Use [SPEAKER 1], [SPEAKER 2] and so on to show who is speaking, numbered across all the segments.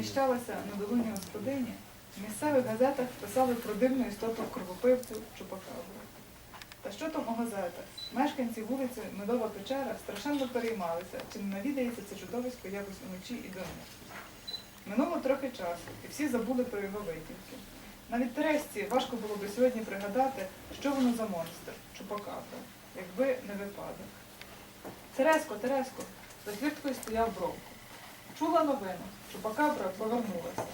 [SPEAKER 1] поміщалася на долоні господині, в місцевих газетах писали про дивну істоту кровопивцю Чупакабру. Та що там у газетах? Мешканці вулиці Медова Печера страшенно переймалися, чи не навідається це чудовисько якось уночі і до них. Минуло трохи часу, і всі забули про його витівки. Навіть Тересці важко було би сьогодні пригадати, що воно за монстр, Чупакабра, якби не випадок. Тереско, Тереско, за хвірткою стояв Бровко. Чула новину, Чупакабра повернулася.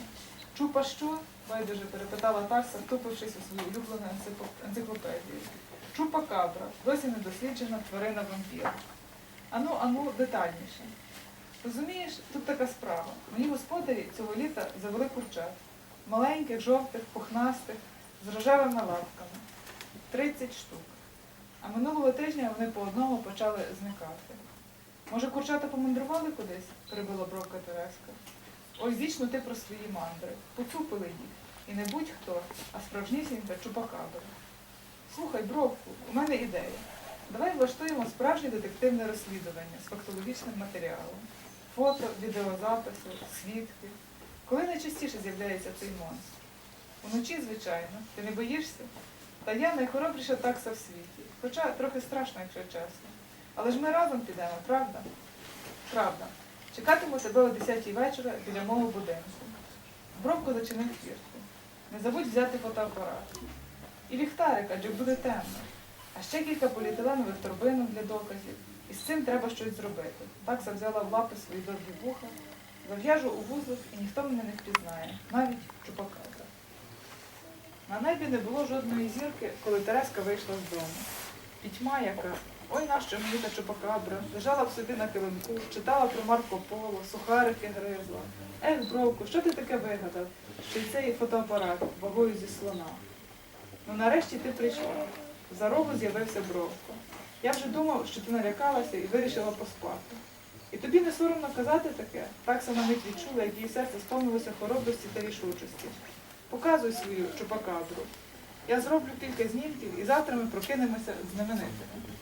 [SPEAKER 1] Чупа що? байдуже перепитала Тарса, втупившись у свою улюблену енцикло- енциклопедію. Чупакабра, досі недосліджена тварина вампір. Ану, ану, детальніше. Розумієш, тут така справа. Мої господарі цього літа завели курчат. Маленьких, жовтих, пухнастих, з рожевими лапками. 30 штук. А минулого тижня вони по одному почали зникати. Може, курчата помандрували кудись? перебила бровка Тереска. Ось вічно ти про свої мандри. Поцупили їх. І не будь-хто, а справжнісінька чупакабра. Слухай, бровку, у мене ідея. Давай влаштуємо справжнє детективне розслідування з фактологічним матеріалом. Фото, відеозаписи, свідки. Коли найчастіше з'являється цей монстр? Уночі, звичайно. Ти не боїшся? Та я найхоробріша такса в світі. Хоча трохи страшно, якщо чесно. Але ж ми разом підемо, правда? Правда. Чекатиму тебе о 10 вечора біля мого будинку. Бровко зачинив хвіртку. Не забудь взяти фотоапарат. І ліхтарик, адже буде темно. А ще кілька поліетиленових торбинок для доказів. І з цим треба щось зробити. Такса взяла в лапи свої довгі вуха, зав'яжу у вузлик, і ніхто мене не впізнає, навіть чупакабра. На небі не було жодної зірки, коли Тереска вийшла з дому. Пітьма яка, ой нащо мені та чупакабра, лежала в собі на килимку, читала про Марко Поло, сухарики гризла. Ех, бровку, що ти таке вигадав? Що й цей фотоапарат вагою зі слона. Ну нарешті ти прийшла. За рогу з'явився бровко. Я вже думав, що ти налякалася і вирішила поспати. І тобі не соромно казати таке, так сама мить відчула, як її серце сповнилося хоробрості та рішучості. Показуй свою чупакабру. Я зроблю кілька знімків і завтра ми прокинемося знаменитими.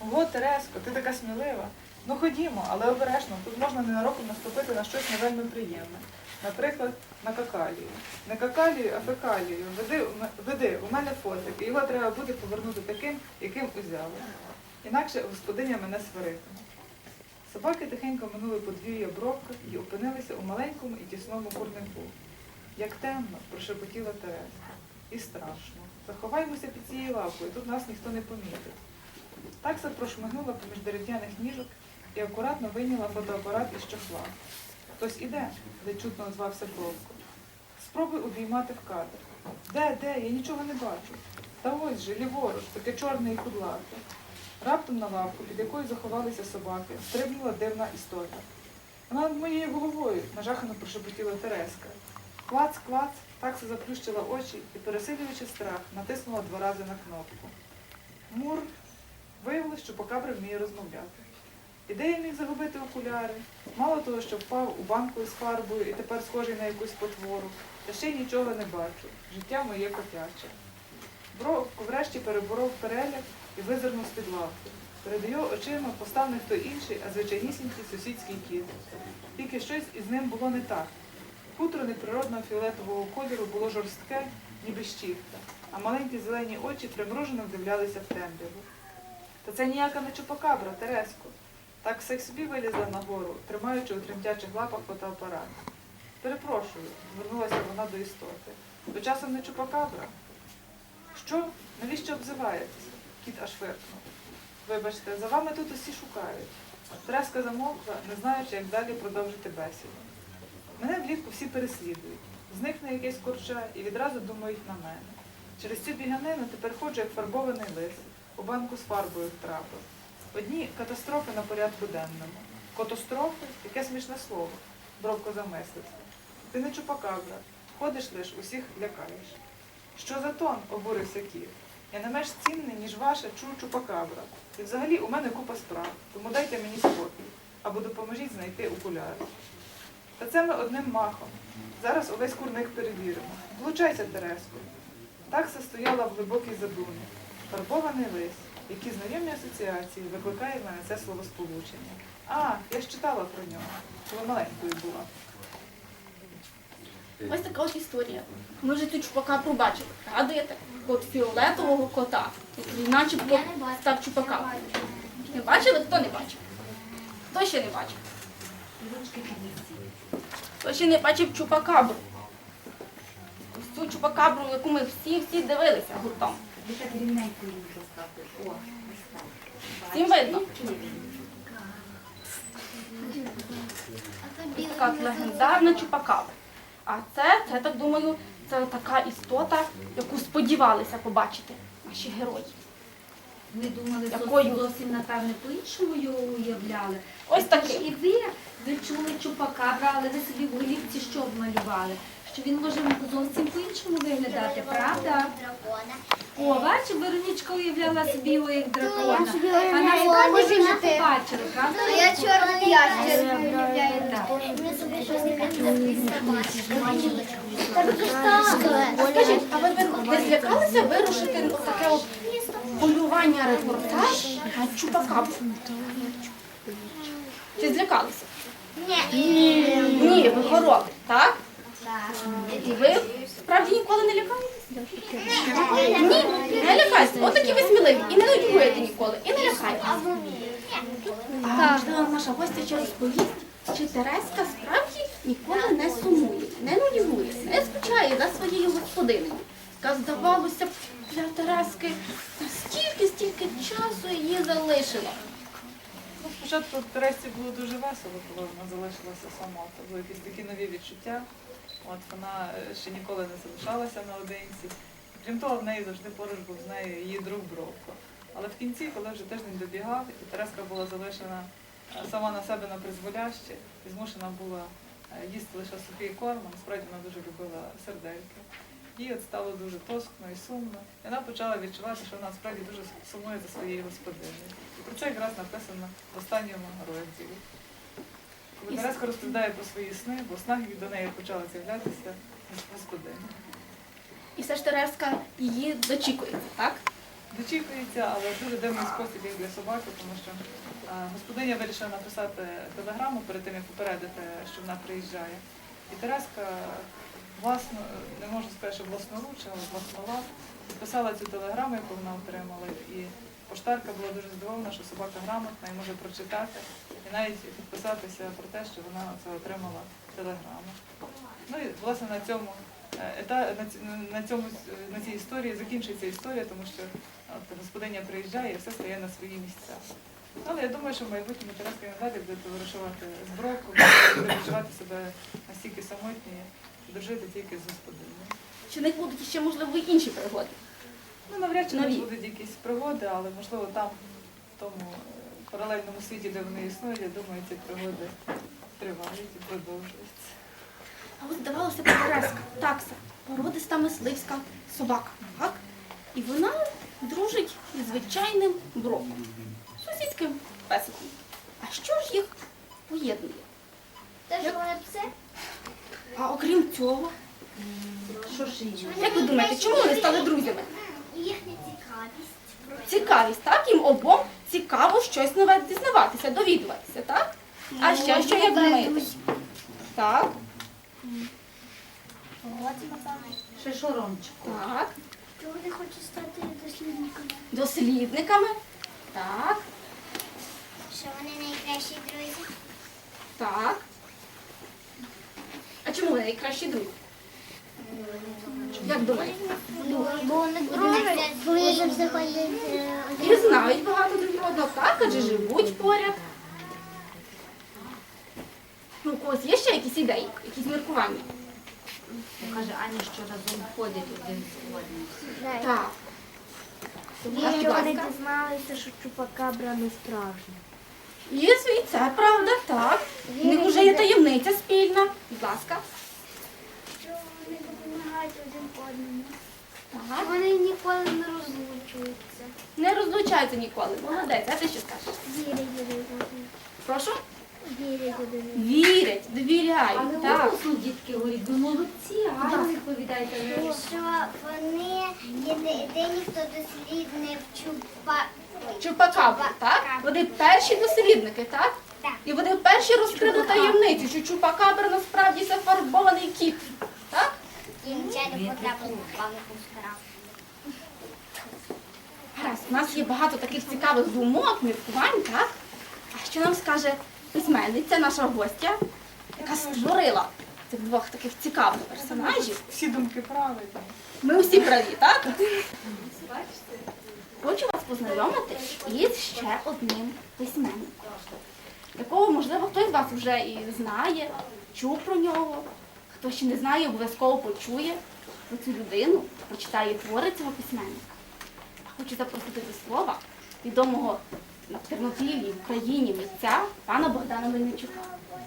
[SPEAKER 1] Ого, Тереско, ти така смілива. Ну ходімо, але обережно, тут можна ненароком наступити на щось не вельми приємне. Наприклад, на какалію. Не какалію, а фекалію. Веди, веди, у мене фотик, і його треба буде повернути таким, яким узяли. Інакше господиня мене сваритиме. Собаки тихенько минули подвір'я бровка і опинилися у маленькому і тісному курнику. Як темно, прошепотіла Тереска. І страшно. Заховаймося під цією лавкою, тут нас ніхто не помітить. Такса прошмигнула поміж дерев'яних ніжок і акуратно вийняла фотоапарат із чохла. Хтось іде, ледь чутно озвався Бровко. Спробуй обіймати в кадр. Де, де? Я нічого не бачу. Та ось же, ліворуч, таке чорне і кудлате. Раптом на лавку, під якою заховалися собаки, стрибнула дивна істота. Вона над моєю головою, нажахано прошепотіла Тереска. Клац, клац, такса заплющила очі і, пересилюючи страх, натиснула два рази на кнопку. Мур. Що покабра вміє розмовляти. І де міг загубити окуляри? Мало того, що впав у банку з фарбою і тепер схожий на якусь потвору, та ще нічого не бачу. Життя моє котяче. Бровко врешті переборов переляк і визирнув з-під лавки. Перед його очима постав не хто інший, а звичайнісінький сусідський кіт. Тільки щось із ним було не так. Хутро неприродного фіолетового кольору було жорстке, ніби щітка, а маленькі зелені очі примружено вдивлялися в темряву. Та це ніяка не чупакабра, Тереско. Так все собі вилізла нагору, тримаючи у тремтячих лапах фотоапарат. Перепрошую, звернулася вона до істоти. Ви часом не чупакабра? Що? Навіщо обзиваєтеся? Кіт аж фиркнув. Вибачте, за вами тут усі шукають. Тереска замовкла, не знаючи, як далі продовжити бесіду. Мене влітку всі переслідують. Зникне якесь курча і відразу думають на мене. Через цю біганину тепер ходжу як фарбований лис, у банку з фарбою втрапив. Одні катастрофи на порядку денному. Катастрофи? Яке смішне слово. Бровко замислився. Ти не чупакабра, ходиш лиш, усіх лякаєш. Що за тон? обурився кіт. Я не менш цінний, ніж ваша чу чупакабра. І взагалі у мене купа справ, тому дайте мені спокій або допоможіть знайти окуляри. Та це ми одним махом. Зараз увесь курник перевіримо. Влучайся, Тереско. Такса стояла в глибокій задумі. Фарбований лис, які знайомі асоціації викликає в мене це словосполучення. А, я ж читала про нього, коли маленькою була.
[SPEAKER 2] Ось така от історія. Ми вже цю чупакабру бачили. Пригадуєте? От фіолетового кота, який начебто став чупакаброю. Не бачили? Хто не бачив? Хто ще не бачив? Хто ще не бачив чупакабру? Ось цю чупакабру, яку ми всі всі дивилися гуртом.
[SPEAKER 3] Ви так рівненько її поставте. О, ось так.
[SPEAKER 2] Всім видно? Така легендарна чупакабра. А це, це так думаю, це така істота, яку сподівалися побачити наші герої.
[SPEAKER 3] Ми думали,
[SPEAKER 2] Якою?
[SPEAKER 3] зовсім, зовсім напевне по-іншому його уявляли.
[SPEAKER 2] Ось такий.
[SPEAKER 3] І ви, ви чули чупакабра, але ви собі в голівці що обмалювали? Що він може зовсім по-іншому виглядати, правда?
[SPEAKER 4] дракона.
[SPEAKER 3] О, бачиш, Веронічка уявляла собі його як дракона. А насправді ви не побачили, правда?
[SPEAKER 4] А я чорний ящер уявляю. Ми собі щось
[SPEAKER 2] Скажіть, а ви не злякалися вирушити таке от полювання репортаж на чупакабру? Чи злякалися?
[SPEAKER 4] Ні.
[SPEAKER 2] Ні, ви хоробрі, так?
[SPEAKER 4] Так.
[SPEAKER 2] І ви справді ніколи не лякаєтесь? Ні, не лякайтеся. От такі ви сміливі. І не нудьгуєте ніколи, і не лякаєтеся. А можливо, наша гостя ще розповість, чи Тереска справді ніколи не сумує, не нудьгує, не скучає за своєю господинею. Яка здавалося б, для Терески стільки, стільки часу її залишила.
[SPEAKER 1] Ну, спочатку Тересці було дуже весело, коли вона залишилася сама. То були якісь такі нові відчуття. От вона е, ще ніколи не залишалася наодинці. Крім того, в неї завжди поруч був з нею її друг Бровко. Але в кінці, коли вже тиждень добігав, і Тереска була залишена е, сама на себе на призволяще і змушена була е, їсти лише сухий корм, насправді вона дуже любила сердельки. Їй от стало дуже тоскно і сумно. І вона почала відчувати, що вона справді дуже сумує за своєю господинею. І про це якраз написано в останньому розділі. Тереска розповідає про свої сни, бо снах до неї почала з'являтися господиня.
[SPEAKER 2] І все ж Тереска її дочікується, так?
[SPEAKER 1] Дочікується, але дуже дивний спосіб як для собаки, тому що господиня вирішила написати телеграму перед тим, як попередити, що вона приїжджає. І Тереска власно, не можу сказати, що власноруч, але власнова, писала цю телеграму, яку вона отримала. І поштарка була дуже здивована, що собака грамотна і може прочитати, і навіть підписатися про те, що вона це отримала телеграму. Ну і власне на цьому е, ета, на, цьому е, на цій історії закінчується історія, тому що от, господиня приїжджає і все стає на свої місця. Але я думаю, що в майбутньому Тереска і буде товаришувати з броком, буде відчувати себе настільки самотньою, дружити тільки з господиною.
[SPEAKER 2] Чи них будуть ще, можливо, інші пригоди?
[SPEAKER 1] Ну, навряд чи
[SPEAKER 2] Нові.
[SPEAKER 1] будуть якісь пригоди, але можливо там, в тому е, паралельному світі, де вони існують, я думаю, ці пригоди тривають і продовжуються.
[SPEAKER 2] А ось здавалося б, Тереска, такса, породиста мисливська собака, так? І вона дружить із звичайним броком, сусідським песиком. А що ж їх поєднує?
[SPEAKER 4] Те, що вони пси?
[SPEAKER 2] А окрім цього,
[SPEAKER 3] Що ж її?
[SPEAKER 2] як ви думаєте, чому вони стали друзями?
[SPEAKER 4] Цікавість.
[SPEAKER 2] Цікавість, так? Їм обом цікаво щось нове дізнаватися, довідуватися, так? А ще що як думаєте? Так,
[SPEAKER 3] Ще
[SPEAKER 2] так.
[SPEAKER 4] Чого вони хочуть стати дослідниками?
[SPEAKER 2] Дослідниками. Так,
[SPEAKER 4] Що вони найкращі друзі?
[SPEAKER 2] так. А чому вони найкращі друзі? Як думаєте?
[SPEAKER 4] Бо вони ходять
[SPEAKER 2] І знають багато друг одного, так, адже живуть поряд. Ну, у когось є ще якісь ідеї, якісь міркування?
[SPEAKER 3] Каже Аня, що разом ходять один з одним.
[SPEAKER 2] Так.
[SPEAKER 5] Якщо вони дізналися, що чупакабра не справжня.
[SPEAKER 2] Є свій, це правда, так. В них вже є таємниця спільна. Будь ласка.
[SPEAKER 5] Допомагають один одному.
[SPEAKER 2] Так.
[SPEAKER 5] Вони ніколи не розлучуються.
[SPEAKER 2] Не розлучаються ніколи. Молодець, а ти що скажеш?
[SPEAKER 5] Вірять один одному.
[SPEAKER 2] Прошу?
[SPEAKER 5] Вірять один одному.
[SPEAKER 2] Вірять,
[SPEAKER 3] Але
[SPEAKER 2] довіряють. Так.
[SPEAKER 3] голосно дітки говорять, ви молодці, гарно відповідаєте.
[SPEAKER 4] Що вони єдині, хто дослідник чупа.
[SPEAKER 2] Чупакабру, так? Вони перші дослідники, так?
[SPEAKER 4] Так.
[SPEAKER 2] І вони вперше розкрили таємницю, що Чупакабра насправді це фарбований кіт. Гаразд, у нас є багато таких цікавих думок, міркувань, так? А що нам скаже письменниця, наша гостя, яка створила цих двох таких цікавих персонажів?
[SPEAKER 1] Всі думки правильні.
[SPEAKER 2] Ми усі праві, так? Хочу вас познайомити із ще одним письменником, якого, можливо, хтось з вас вже і знає, чув про нього. Хто ще не знає, обов'язково почує про цю людину, прочитає твори цього письменника. Хочу запросити до слова відомого на Тернопіллі, в Україні митця пана Богдана Мельничука.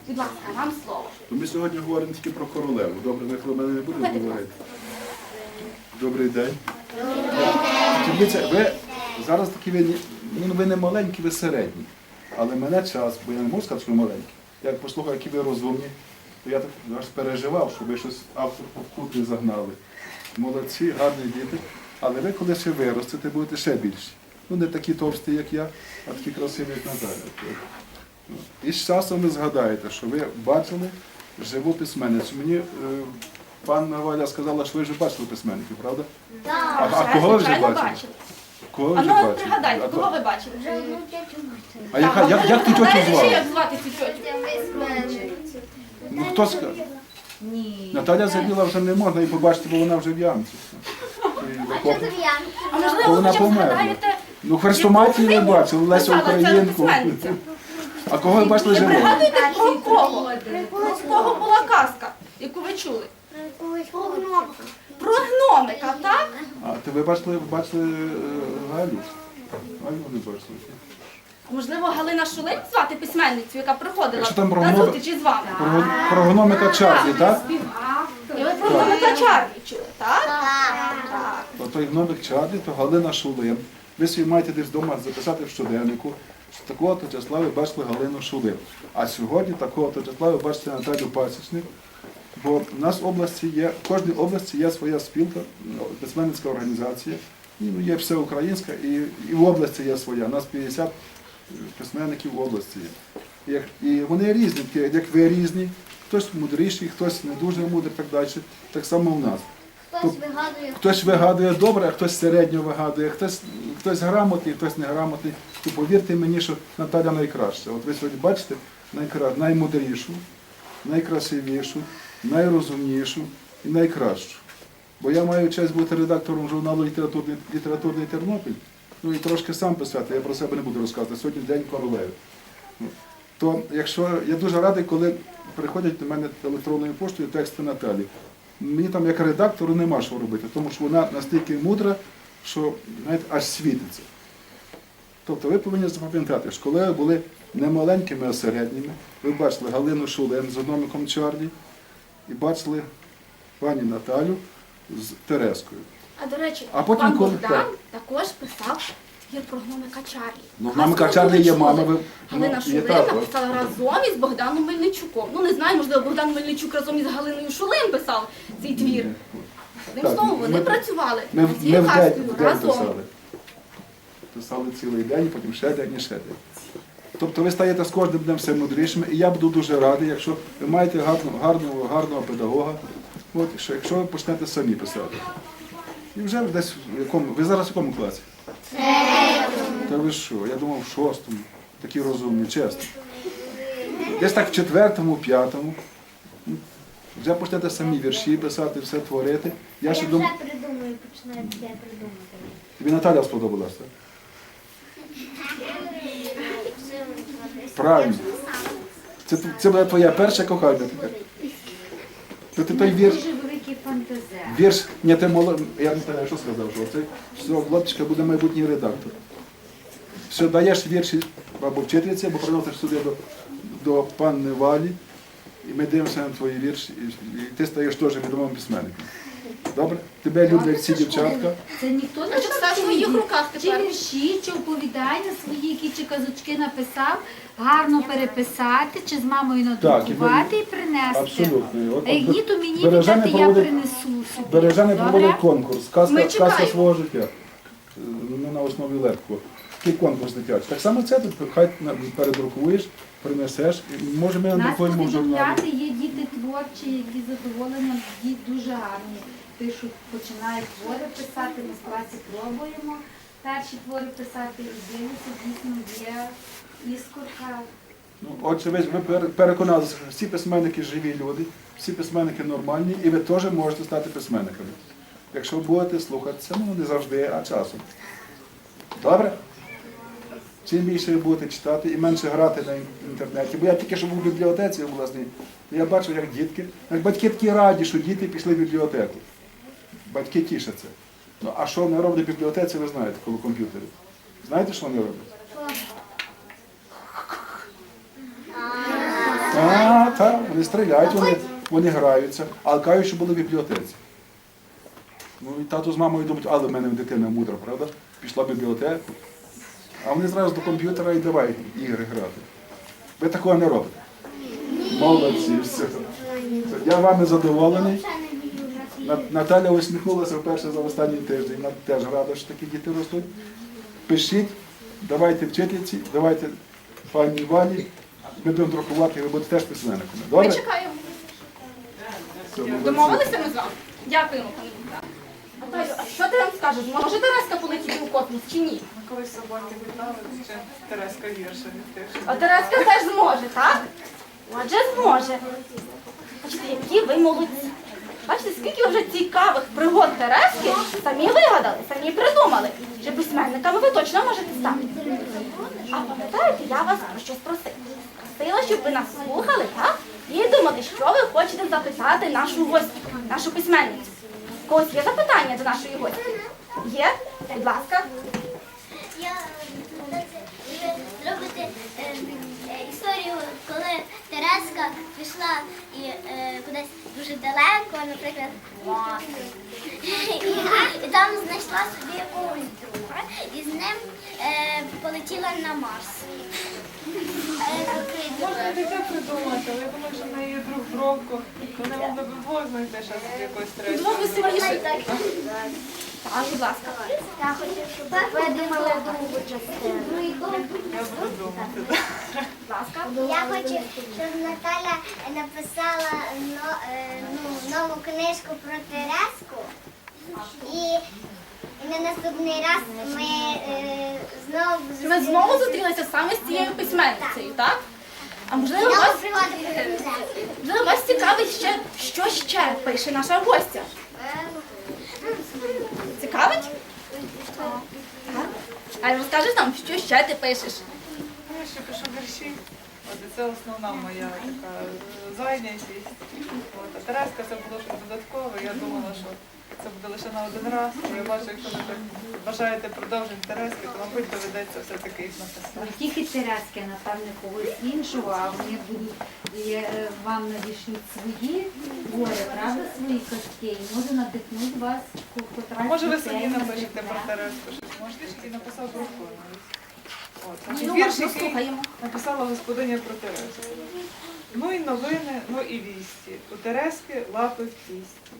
[SPEAKER 2] Будь ласка, вам слово.
[SPEAKER 6] Ми сьогодні говоримо тільки про королеву. Добре, ми про мене не будемо говорити. Добрий день. Дивіться, ви зараз такі ви, ну, ви не маленькі, ви середні. Але мене час, бо я не можу сказати, що ви маленькі. Як послухав, які ви розумні, то я так аж переживав, щоб ви щось автор в кут не загнали. Молодці, гарні діти. Але ви коли ще виростете, будете ще більші. Ну, не такі товсті, як я, а такі красиві, як Наталя. І з часом ви згадаєте, що ви бачили живу письменницю. Мені е, панна Валя сказала, що ви вже бачили письменників, правда? А, а кого ви вже бачили? Кого ви
[SPEAKER 2] А
[SPEAKER 6] вже
[SPEAKER 2] ну
[SPEAKER 6] бачили?
[SPEAKER 2] пригадайте,
[SPEAKER 6] А
[SPEAKER 2] кого ви бачили?
[SPEAKER 4] Бачила.
[SPEAKER 6] А яка, як, як ту тьотю
[SPEAKER 2] Знаєте, ще
[SPEAKER 6] звали?
[SPEAKER 2] як звати цю тьотю?
[SPEAKER 6] Ну хто сказав?
[SPEAKER 3] Ні.
[SPEAKER 6] Наталя Забіла вже не можна її побачити, бо вона вже в ямці. І.
[SPEAKER 2] А можливо,
[SPEAKER 6] Бо
[SPEAKER 2] ви
[SPEAKER 6] вона
[SPEAKER 2] хоча б
[SPEAKER 6] померла.
[SPEAKER 2] згадаєте,
[SPEAKER 6] Ну, хрестоматії ви бачили,
[SPEAKER 2] ця
[SPEAKER 6] Українку.
[SPEAKER 2] письменниця.
[SPEAKER 6] А кого ви бачили
[SPEAKER 2] не
[SPEAKER 6] живого?
[SPEAKER 2] пригадуєте про кого? Про кого була казка, яку ви чули? Про гномика, так?
[SPEAKER 6] А, то ви бачили, бачили е, Галю? Галю не бачили.
[SPEAKER 2] Можливо, Галина Шулик звати письменницю, яка приходила
[SPEAKER 6] Якщо там про
[SPEAKER 2] на
[SPEAKER 6] гнома-
[SPEAKER 2] зустрічі з вами.
[SPEAKER 6] Про, про гномика Чарлі, так?
[SPEAKER 2] І ви про гномика Чарлі чули, так? Так.
[SPEAKER 6] То той гномик Чарлі, то Галина Шулин. Ви собі маєте десь вдома записати в щоденнику, що такого-то числа ви бачили Галину Шулин. А сьогодні такого-то числа ви бачите Наталю Пасічник. Бо в нас в області є, в кожній області є своя спілка, ну, письменницька організація. І, ну, є всеукраїнська, і, і в області є своя. У нас 50 письменників області. І, вони різні, як ви різні, хтось мудріший, хтось не дуже мудрий, так далі. Так само в нас.
[SPEAKER 4] Хтось вигадує.
[SPEAKER 6] Хтось вигадує добре, а хтось середньо вигадує, хтось, хтось грамотний, хтось неграмотний. То повірте мені, що Наталя найкраща. От ви сьогодні бачите найкра... наймудрішу, найкрасивішу, найрозумнішу і найкращу. Бо я маю честь бути редактором журналу Літературний, Літературний Тернопіль. Ну і трошки сам писати, я про себе не буду розказувати. Сьогодні День королеви. Ну, То якщо я дуже радий, коли приходять до мене електронною поштою тексти Наталі. Мені там як редактору нема що робити, тому що вона настільки мудра, що знаєте, аж світиться. Тобто ви повинні запам'ятати, що коли ви були не маленькими, а середніми, ви бачили Галину Шулен з одномиком Чарлі і бачили пані Наталю з Терескою.
[SPEAKER 2] А до речі,
[SPEAKER 6] А потім
[SPEAKER 2] пан
[SPEAKER 6] коли-
[SPEAKER 2] Богдан
[SPEAKER 6] так.
[SPEAKER 2] також писав твір про гномика Чарлі.
[SPEAKER 6] Ну, гномика Чарлі є мама, ви-
[SPEAKER 2] Галина
[SPEAKER 6] ну, є
[SPEAKER 2] написала разом із Богданом Мельничуком. Ну не знаю, можливо, Богдан Мельничук разом із Галиною Шулин писав цей твір. Одним
[SPEAKER 6] Так,
[SPEAKER 2] словом, вони
[SPEAKER 6] ми-
[SPEAKER 2] працювали
[SPEAKER 6] Ми,
[SPEAKER 2] над
[SPEAKER 6] в- ми
[SPEAKER 2] цією
[SPEAKER 6] в день,
[SPEAKER 2] казкою
[SPEAKER 6] в день
[SPEAKER 2] разом.
[SPEAKER 6] писали. Писали цілий день, потім ще день і ще день. Тобто ви стаєте з кожним днем все мудрішими, і я буду дуже радий, якщо ви маєте гарного, гарного, гарного педагога, от, що, якщо ви почнете самі писати. І вже десь в якому. Ви зараз в якому класі? Та ви що? Я думав в шостому. Такі розумні, чесно. Десь так в четвертому, п'ятому. Вже почнете самі вірші писати, все творити. Я ще думаю.
[SPEAKER 4] придумаю, починаю все придумати.
[SPEAKER 6] Тобі Наталя сподобалася? Правильно. Це, це буде твоя перша кохання ти той вірш. Вірш, ні, ти молод... я не знаю, що сказав, що цей цього хлопчика буде майбутній редактор. Що даєш вірші або вчительці, або приносиш сюди до, до панни Валі, і ми дивимося на твої вірші, і, і ти стаєш теж відомим письменником. Добре? Тебе люблять ці дівчатка.
[SPEAKER 3] Це ніхто не
[SPEAKER 2] в своїх руках
[SPEAKER 3] Чи вірші, чи оповідання свої, які чи казочки написав, гарно переписати, чи з мамою надрукувати і принести.
[SPEAKER 6] Абсолютно. От-
[SPEAKER 3] А як ні, то мені
[SPEAKER 6] Бережани
[SPEAKER 3] віддати, я
[SPEAKER 6] проводить-
[SPEAKER 3] принесу собі.
[SPEAKER 6] Бережани
[SPEAKER 3] Добре?
[SPEAKER 6] проводить конкурс. Казка,
[SPEAKER 2] Ми
[SPEAKER 6] казка свого життя. Е, Ну, на основі легкого. Такий конкурс дитячий. Так само це тут хай на- передрукуєш принесеш, і може ми
[SPEAKER 3] У нас
[SPEAKER 6] надрукуємо в журналі.
[SPEAKER 3] повідомляти є діти творчі, які з задоволенням діти дуже гарні. Пишуть, починають твори писати, ми в класі пробуємо перші твори писати і дивляться, дійсно є
[SPEAKER 6] Ну, отже, ви, ви переконалися, що всі письменники живі люди, всі письменники нормальні, і ви теж можете стати письменниками. Якщо будете слухатися, ну не завжди, а часом. Добре? Чим більше ви будете читати і менше грати на інтернеті. Бо я тільки що був в бібліотеці обласній, я бачив, як дітки, як батьки такі раді, що діти пішли в бібліотеку. Батьки тішаться. Ну а що вони роблять в бібліотеці, ви знаєте, коло комп'ютерів. Знаєте, що вони роблять? Так, так, вони стріляють, вони, вони граються, а кажуть, що були в бібліотеці. Ну і тато з мамою думають, але в мене дитина мудра, правда? Пішла в бібліотеку. А вони зразу до комп'ютера і давай ігри грати. Ви такого не робите. Молодці. Все, Я вами задоволений. Наталя усміхнулася вперше за останній тиждень. Вона теж рада, що такі діти ростуть. Пишіть, давайте вчительці, давайте пані Валі. Ми будемо друкувати, ви будете теж письменниками.
[SPEAKER 2] Ми
[SPEAKER 6] Добре?
[SPEAKER 2] чекаємо.
[SPEAKER 6] Все, молодці.
[SPEAKER 2] Домовилися ми з вами? Дякуємо, пане Богдан. Наталю, а що ти нам скажеш? Може Тереска полетіти у космос чи ні?
[SPEAKER 1] Ми колись собаки вітали, ще Тереска гірша від тих.
[SPEAKER 2] А Тереска теж зможе, так? Отже, зможе. Бачите, які ви молодці. Бачите, скільки вже цікавих пригод Терески самі вигадали, самі придумали, що письменниками ви точно можете стати. А пам'ятаєте, я вас про щось просила. Просила, щоб ви нас слухали, так? І думали, що ви хочете запитати нашу гостю, нашу письменницю. У когось є запитання до нашої гості? Є? Будь ласка.
[SPEAKER 4] Я ви зробите е, історію, коли Тереска пішла і е, кудись дуже далеко, наприклад. І там знайшла собі якогось друга, і з ним е, полетіла на Марс.
[SPEAKER 1] Можна таке придумати, але я думаю, що в неї є друг Бровко, то не могли б вдвох знайти щось якось третє.
[SPEAKER 2] Двох веселіше. Так, будь ласка.
[SPEAKER 4] Я хочу, щоб ви думали другу частину.
[SPEAKER 1] Я буду думати.
[SPEAKER 2] Будь ласка.
[SPEAKER 4] Я хочу, щоб Наталя написала но- е, ну, нову книжку про Тереску. І на наступний раз ми е, знову
[SPEAKER 2] Ми знову зустрілися саме з цією письменницею, так? А можливо, вас, можливо, вас цікавить ще, що ще пише наша гостя? Цікавить? Так. А розкажеш нам, що ще ти пишеш?
[SPEAKER 1] Я ще пишу вірші. От це основна моя така е, зайнятість. От. А Тереска це було щось додаткове. Я думала, що це буде лише на один раз. Я бачу, якщо ви так бажаєте продовжень Терески, то, мабуть, доведеться все-таки їх написати.
[SPEAKER 3] Тільки Терески, напевне, когось іншого, а вони будуть і, е, вам надішлють свої твори, правда, свої і може надихнуть вас
[SPEAKER 1] А може ви самі напишете про Тереску щось? Можете і написав Бровко навіть. От,
[SPEAKER 2] Ну,
[SPEAKER 1] вірш, який написала господиня про Тереску. Ну і новини, ну і вісті. У Терески лапи в тісті.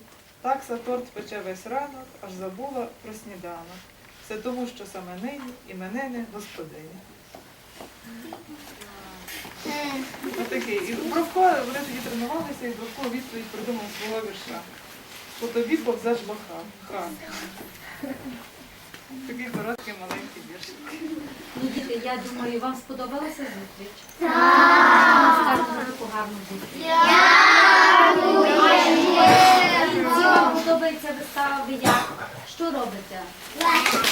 [SPEAKER 1] Такса торт пече весь ранок, аж забула про сніданок. Все тому, що саме нині іменини господині. Отакий. І Бровко, вони тоді тренувалися, і Бровко відповідь придумав свого вірша. По тобі повзеш баха. Такий короткий маленький віршик.
[SPEAKER 3] Ну, діти, я думаю, вам сподобалася зустріч? Так! Таку гарну зустріч. Дякую! Вам подобається вистава, ви? Що робите? Дякую!